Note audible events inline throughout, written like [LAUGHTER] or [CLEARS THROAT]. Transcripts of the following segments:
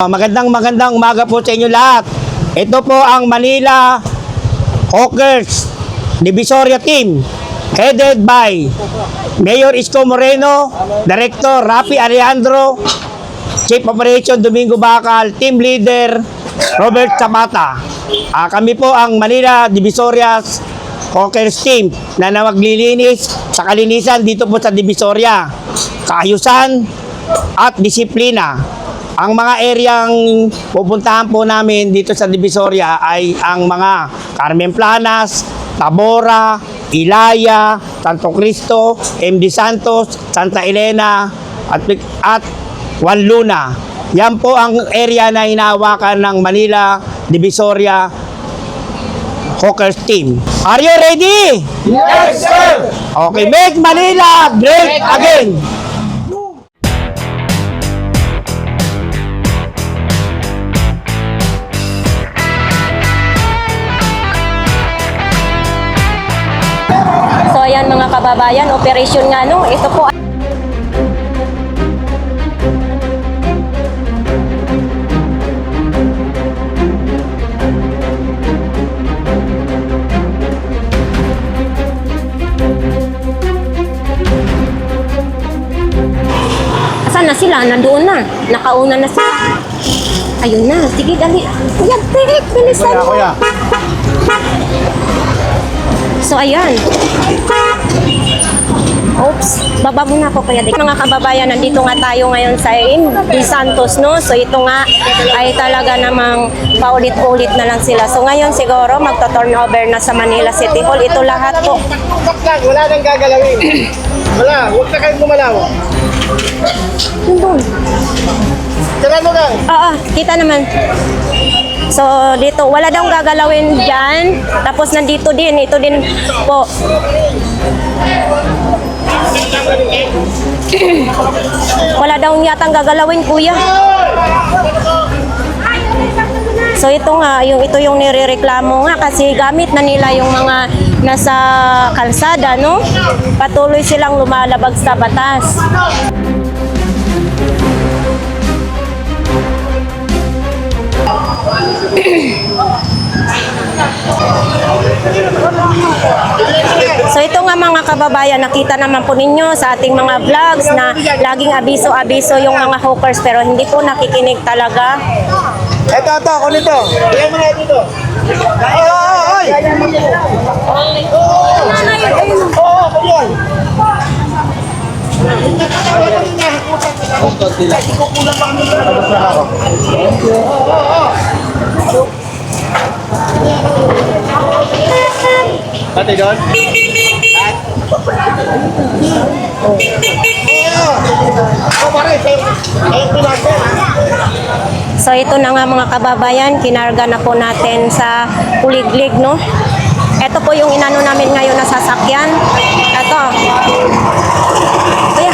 Magandang magandang umaga po sa inyo lahat. Ito po ang Manila Hawkers Divisoria Team headed by Mayor Isko Moreno, Director Rafi Alejandro, Chief Operation Domingo Bacal, Team Leader Robert Zapata. Ah, kami po ang Manila Divisoria Hawkers Team na namaglilinis sa kalinisan dito po sa Divisoria. Kaayusan at disiplina. Ang mga areang pupuntahan po namin dito sa Divisoria ay ang mga Carmen Planas, Tabora, Ilaya, Santo Cristo, MD Santos, Santa Elena, at, at Juan Luna. Yan po ang area na hinahawakan ng Manila Divisoria Hawkers Team. Are you ready? Yes, sir! Okay, make Manila great again! Ayan mga kababayan, operation nga no, ito po Asan na sila? Nandoon na. Nakauna na sila. Ayun na. Sige, dali. Kuya, tek, bilisan mo. So, ayan. Baba muna ako Kuya Dick. Mga kababayan, nandito nga tayo ngayon sa Di Santos, no? So ito nga ay talaga namang paulit-ulit na lang sila. So ngayon siguro magto-turnover na sa Manila City Hall. Ito lahat po. Wala nang gagalawin. Wala, huwag na kayong gumalaw. Nandun. Tira mo lang. Oo, kita naman. So dito, wala daw gagalawin dyan. Tapos nandito din, ito din po. [CLEARS THROAT] wala daw yatang gagalawin, kuya. So ito nga, yung ito yung nirereklamo nga kasi gamit na nila yung mga nasa kalsada, no? Patuloy silang lumalabag sa batas. [CLEARS THROAT] So ito nga mga kababayan, nakita naman po ninyo sa ating mga vlogs na laging abiso-abiso yung mga hawkers pero hindi po nakikinig talaga. Ito, ito, ako nito. Bigyan mo na dito. Oo, oo, oy! Oo, oo, ganyan. Pati doon? Oo, pare, Ayun, pinasa. So ito na nga mga kababayan, kinarga na po natin sa kuliglig, no? Ito po yung inano namin ngayon na sasakyan. Ito. Kuya.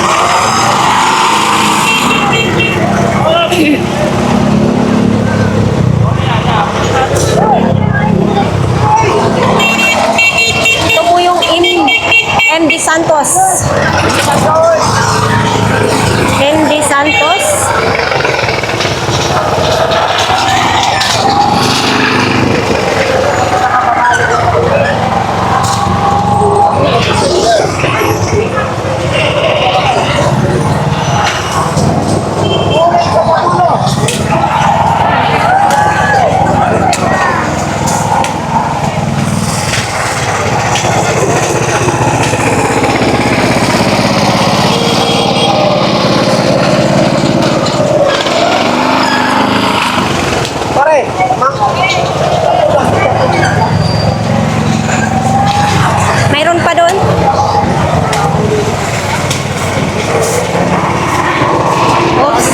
Ito po yung M- MD Santos. MD Santos. Pare, ma- Mayroon pa doon? Oops.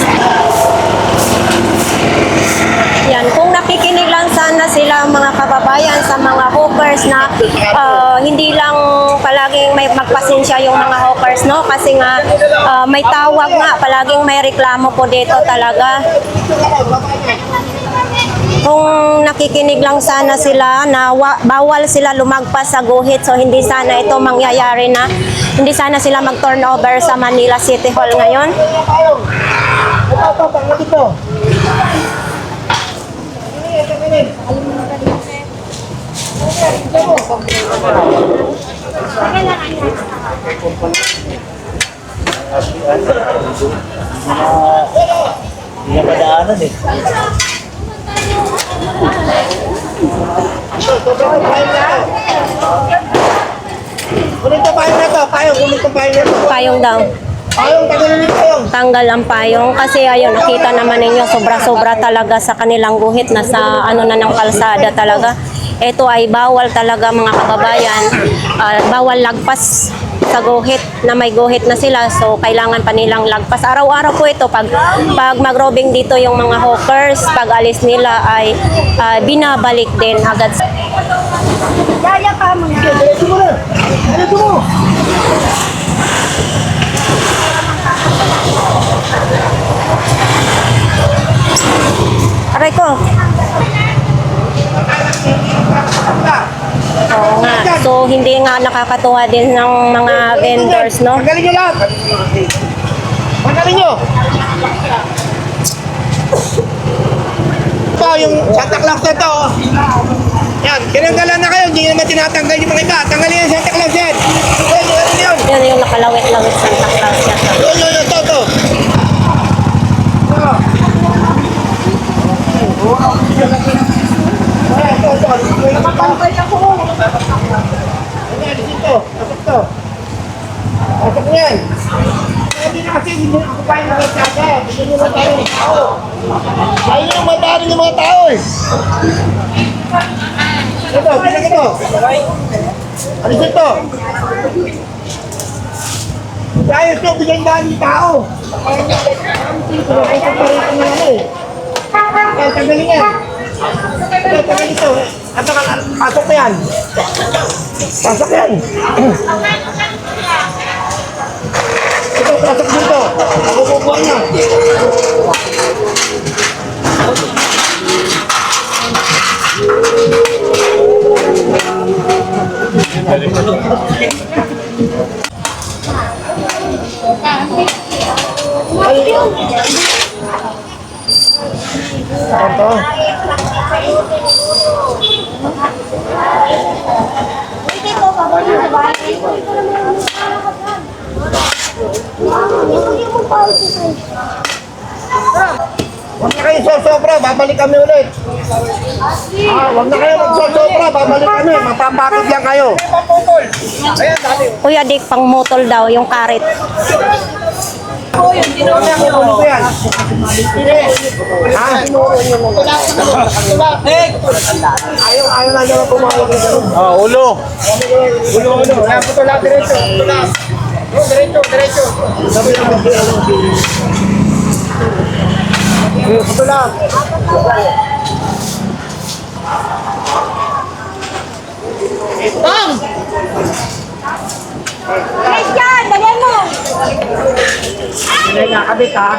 Yan, kung nakikinig lang sana sila mga kababayan sa mga hawkers na ah, hindi lang palaging may magpasensya yung mga hawkers, no? Kasi nga ah, may tawag nga, palaging may reklamo po dito talaga. Kung nakikinig lang sana sila na wa- bawal sila lumagpas sa guhit so hindi sana ito mangyayari na hindi sana sila mag-turnover sa Manila City Hall ngayon. Ito, ito, ito, ito. Hindi na madaanan eh. Kunin to payong na to, payong, kunin to payong na to. Payong daw. Payong, tagalin yung payong. Tanggal ang payong kasi ayun nakita naman ninyo sobra-sobra talaga sa kanilang guhit na sa ano na ng kalsada talaga. Ito ay bawal talaga mga kababayan. Ah, bawal lagpas sa guhit na may guhit na sila so kailangan pa nilang lagpas araw-araw po ito pag pag magrobing dito yung mga hawkers pag alis nila ay ah, binabalik din agad Diretso mo na. Diretso mo. Aray ko. Oo nga. So, hindi nga nakakatuwa din ng mga vendors, no? Tanggalin nyo lahat. Tanggalin nyo. Ito, yung Santa Claus na ito. Yan, tinanggalan na kayo. Hindi naman tinatanggal yung mga iba. Tanggalin yung Santa Claus yan. Yan, yun, yun, yun. Yun yung nakalawit-lawit Santa Claus to. Yun, yun, yun, ito, ito. Ayan, ito, ito. Nakapantay ako. Ayan, dito. Pasok to. Niyan. Hindi na kasi hindi na ako kain ng kalsada. Hindi nyo matalo ng tao. Nyo matalo ng mga tao eh. Ito, bilang ito. Ano ito? Ayos ko, bigyan daan ng tao. Ay, paparito na ano eh. Ay, tanggalin yan. Ito, tanggalin ito. At pasok na yan. Pasok yan. Ito, pasok dito. Kukukuha niya. Ay, ito. Huwag na kayo sosobra, babalik kami ulit. Ah, huwag na kayo magsosobra, babalik kami. Mapapakot lang kayo. Kuya Dick, pang mutol daw yung karit. Ano ko yan? Ha? Ayaw, ayaw na naman ganun. Oh, ulo. Ulo, ulo. Ayan, puto lang, diretso. Lang. Diretso, diretso. Sabi naman, ano. Eh, Puto lang. Christian, dali mo! Hindi nakabit ha.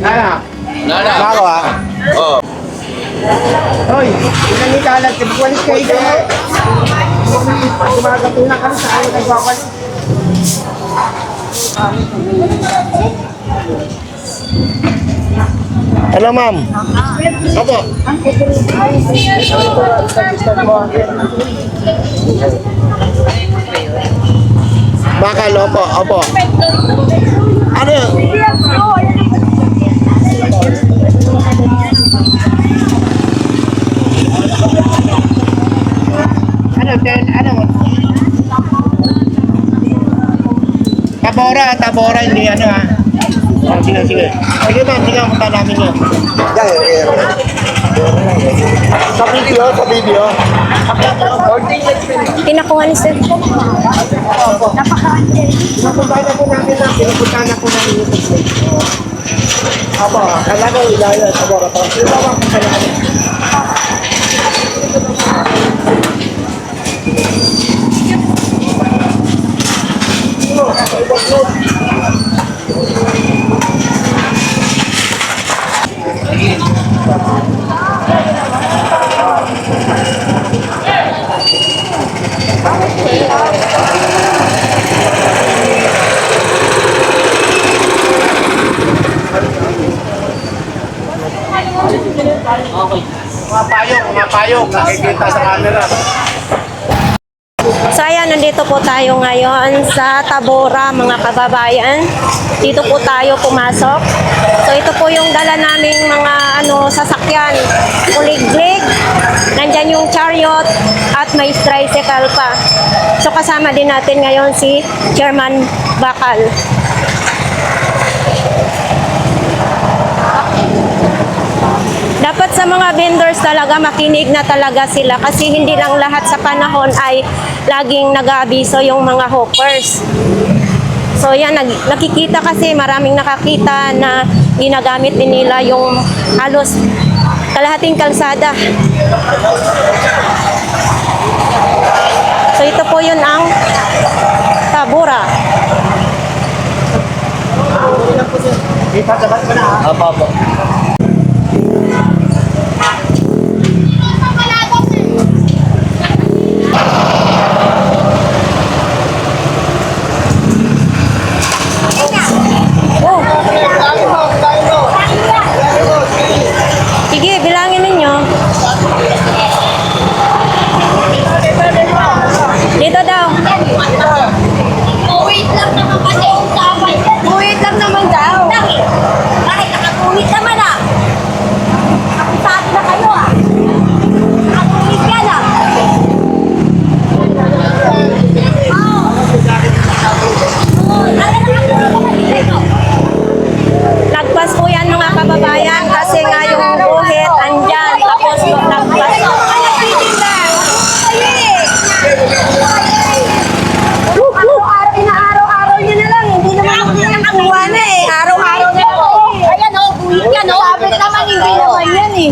Nana. Nana. Bako ha. Oh. Hoy, ilang ikalat, walis kayo dyan. Pag gumagatunan ka sa ayaw nagwawalis. Hello, ma'am. Opo. Bakal, opo, opo. Ano yun? Ano, ten, ano? Tabora, tabora, hindi ano ha. Oh, sige, sige. Sige ma'am, sige, punta namin yun. Sa video, sa video. Tinakuha ni Sir. Pinupunta na po namin na, pinupunta na po namin yung. Apo, kala ko ilaya, tabora pa. Sino ba ang kasalanan? Okay. Pumapayong, pumapayong. Nakikita sa camera. Nandito po tayo ngayon sa Tabora, mga kababayan. Dito po tayo pumasok. So ito po yung dala naming mga ano sasakyan. Kuliglig, nandyan yung chariot, at may tricycle pa. So kasama din natin ngayon si Chairman Bakal. Dapat sa mga vendors talaga makinig na talaga sila kasi hindi lang lahat sa panahon ay laging nag-aabiso yung mga hawkers. So yan, nag, nakikita kasi maraming nakakita na ginagamit din nila yung halos kalahating kalsada. So ito po yun ang Tabura. Ipatabat mo na ha. Apo, apo. Hindi naman yan eh.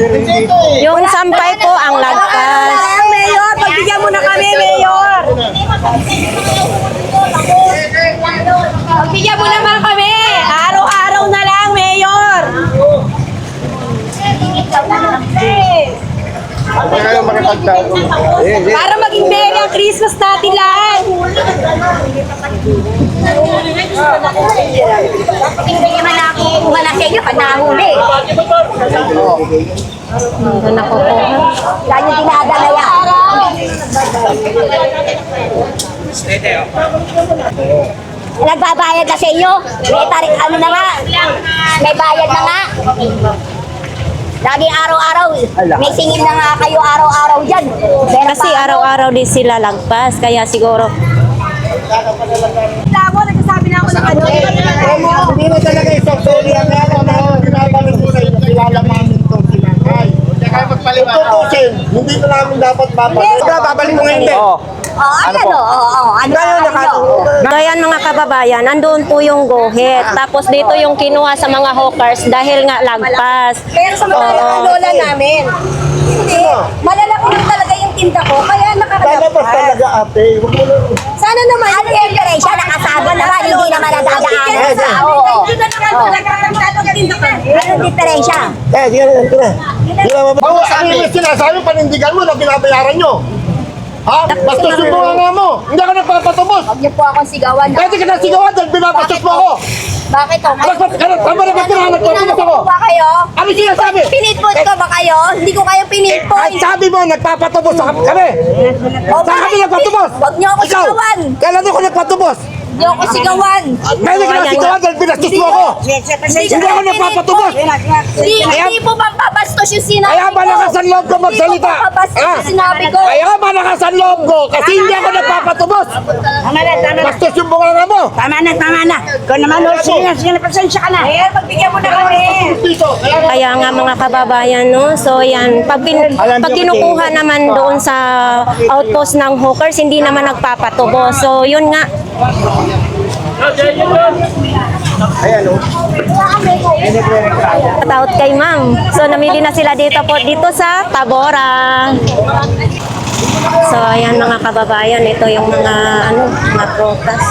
Yung sampay po ang lagpas. Mayor, pagbigyan mo na kami, Mayor. Pagbigyan mo naman kami. Araw-araw na lang, Mayor. Para maging merry ang Christmas natin lahat. Sa inyo pag nahuli. Doon ako po. Lagi dinadala yan. Nagbabayad na sa inyo. May tarik ano na nga. May bayad na nga. Lagi araw-araw. May singil na nga kayo araw-araw dyan. Meron Kasi araw-araw din sila lagpas. Kaya siguro Lamo, nagsasabi na ako ng ano. Hindi mo talaga isang ang meron na binabalik ko sa inyo. Kilala namin itong sinangay. Hindi kayo magpaliwanag. Tutusin, hindi na namin dapat babalik. Ikaw, babalik mo ngayon. Oo, ano? Oo, oo. Ano Ngayon, ano? nakatuto. So ayan mga kababayan, nandun po yung gohit. Tapos dito yung kinuha sa mga hawkers dahil nga lagpas. Pero sa mga Oo. lola namin. Hindi. Malalaki lang talaga yung tinda ko, kaya Lalabas nakakalabas. talaga ate. Huwag mo na. Sana naman. Ano yung diferensya? Nakasama naman, hindi naman nadadaanan sa oo. Anong diferensya? Eh, di ka na, di na. Oo, ano yung sinasabi, panindigan mo na binabayaran nyo. Ha? Bastos yung bunga nga mo. Hindi ako nagpapatubos. Huwag niyo po akong sigawan. Pwede ka na sigawan dahil binabastos mo ako. Bakit o? Ba't ba't ka na? Tama na ba't ka na nagpapatubos ako? ba kayo? Ano sinasabi? Pinitput ko ba kayo? Hindi ko kayo pinitput. ay, sabi mo, nagpapatubos ako kami. O, Saan kami nagpatubos? Huwag niyo ako sigawan. Kailan ako nagpatubos? Niyo ako sigawan. Pwede ka na sigawan dahil binastos mo ako. Hindi ako nagpapatubos. Hindi, Kaya- hindi po pampabastos yung sinabi Kaya ko. malakas ang loob ko magsalita. Hindi po pampabastos Ah. yung sinabi ko. Kaya malakas ang loob ko kasi hindi ako nagpapatubos. Tama na, tama na. Bastos yung bunga mo. Tama na, tama na. Ikaw naman, oh, sige na, sige na, pasensya ka na. Mayor, pagbigyan mo na kami. Kaya Kaya nga mga kababayan, no? So yan, pag, pin- pag kinukuha naman doon sa outpost ng hawkers, hindi naman nagpapatubo. So yun nga, Ayan o. out kay ma'am. So namili na sila dito po dito sa Tabora. So ayan mga kababayan, ito yung mga ano, mga prutas.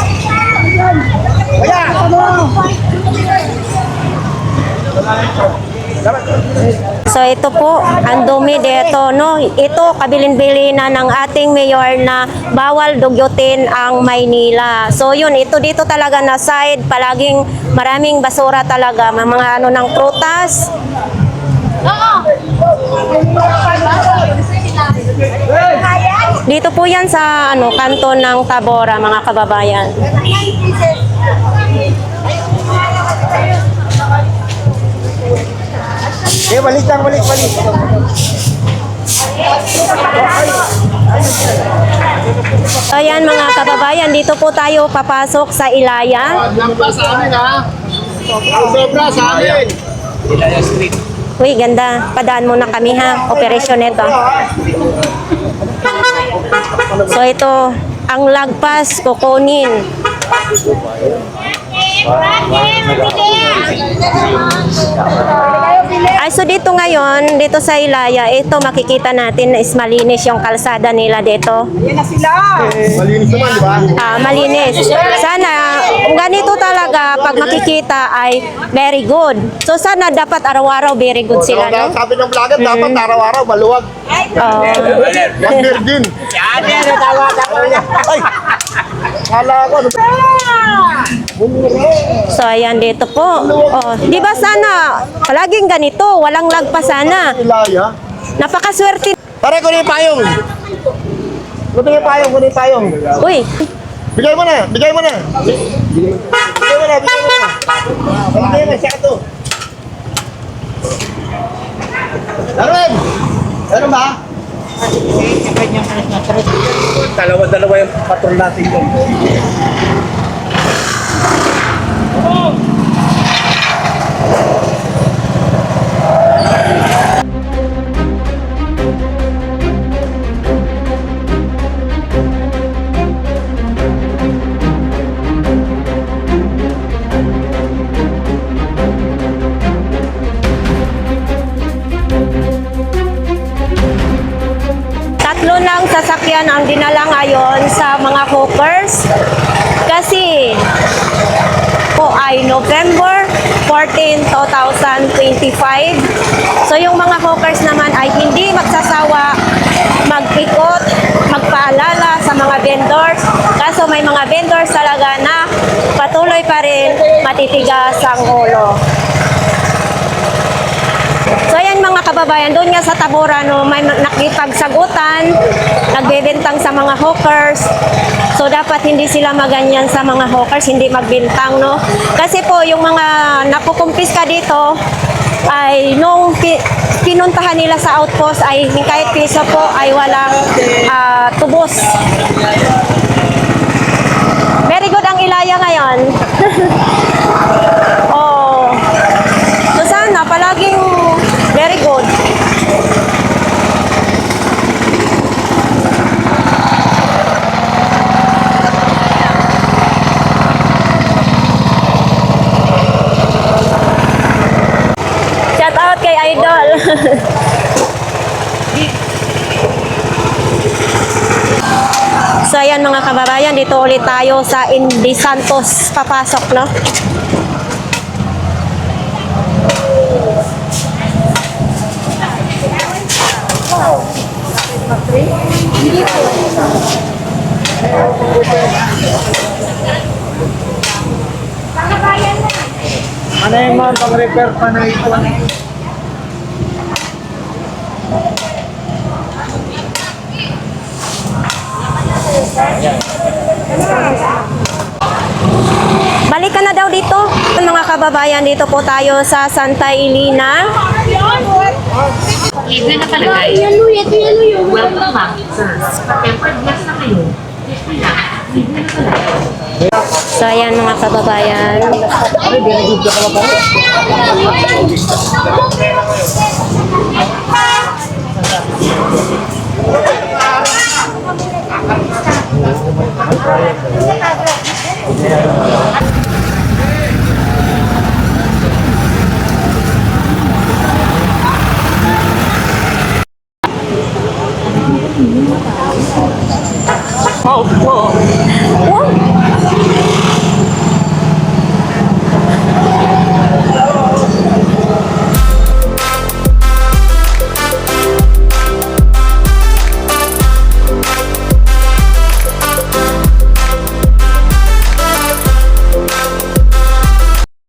So ito po, ang dumi dito, no? Ito, kabilin-bili na ng ating mayor na bawal dugyutin ang Maynila. So yun, ito dito talaga na side, palaging maraming basura talaga, mga ano ng prutas. Dito po yan sa ano kanto ng Tabora, mga kababayan. Eh, balik lang, balik, balik. So ayan mga kababayan, dito po tayo papasok sa Ilaya. Lampas sa amin, ha? Sobra sa amin. Uy, ganda. Padaan muna kami ha. Operasyon nito. So ito, ang lagpas kukunin. Ay, so dito ngayon, dito sa Ilaya, ito makikita natin na is malinis yung kalsada nila dito. Malinis naman, di ba? Ah, malinis. Sana, kung ganito talaga, pag makikita ay very good. So sana dapat araw-araw very good sila, no? Sabi ng vlogger, dapat araw-araw maluwag. Oo. Wag virgin. Ay! Kala ko, ano So ayan dito po. Oh, 'di ba sana palaging ganito, walang lagpas sana. Ilaya. Napakaswerte. Pare, kunin yung payong. Kunin yung payong, kunin yung payong. Uy, Bigay mo na, bigay mo na. Bigay mo na, bigay mo na. Bigay mo na, siya to. Darwin! Ano ba? Dalawa-dalawa yung patrol natin yun. Sasakyan ang dinala ngayon sa mga hawkers. Kasi po ay November 14, 2025. So yung mga hawkers naman ay hindi magsasawa mag-ikot, magpaalala sa mga vendors. Kaso may mga vendors talaga na rin matitigas ang ulo. So ayan mga kababayan, doon nga sa Tabora no, may nakipagsagutan, nagbebentang sa mga hawkers. So dapat hindi sila maganyan sa mga hawkers, hindi magbintang no. Kasi po yung mga nakukumpiska dito ay nung pi- pinuntahan nila sa outpost ay kahit piso po ay walang ah, tubos. Very good ang Ilaya ngayon. [LAUGHS] oh. So sana very good. Shout out kay Idol. [LAUGHS] ayan mga kababayan, dito ulit tayo sa Indi Santos papasok, no? Ano yung mga pang-repair pa na ito? Balik ka na daw dito. Mga kababayan, dito po tayo sa Santa Elena. Libre na palagay. Welcome back, sir. Peppered glass na kayo. Libre na. Libre na palagay. So ayan mga kababayan. Wow!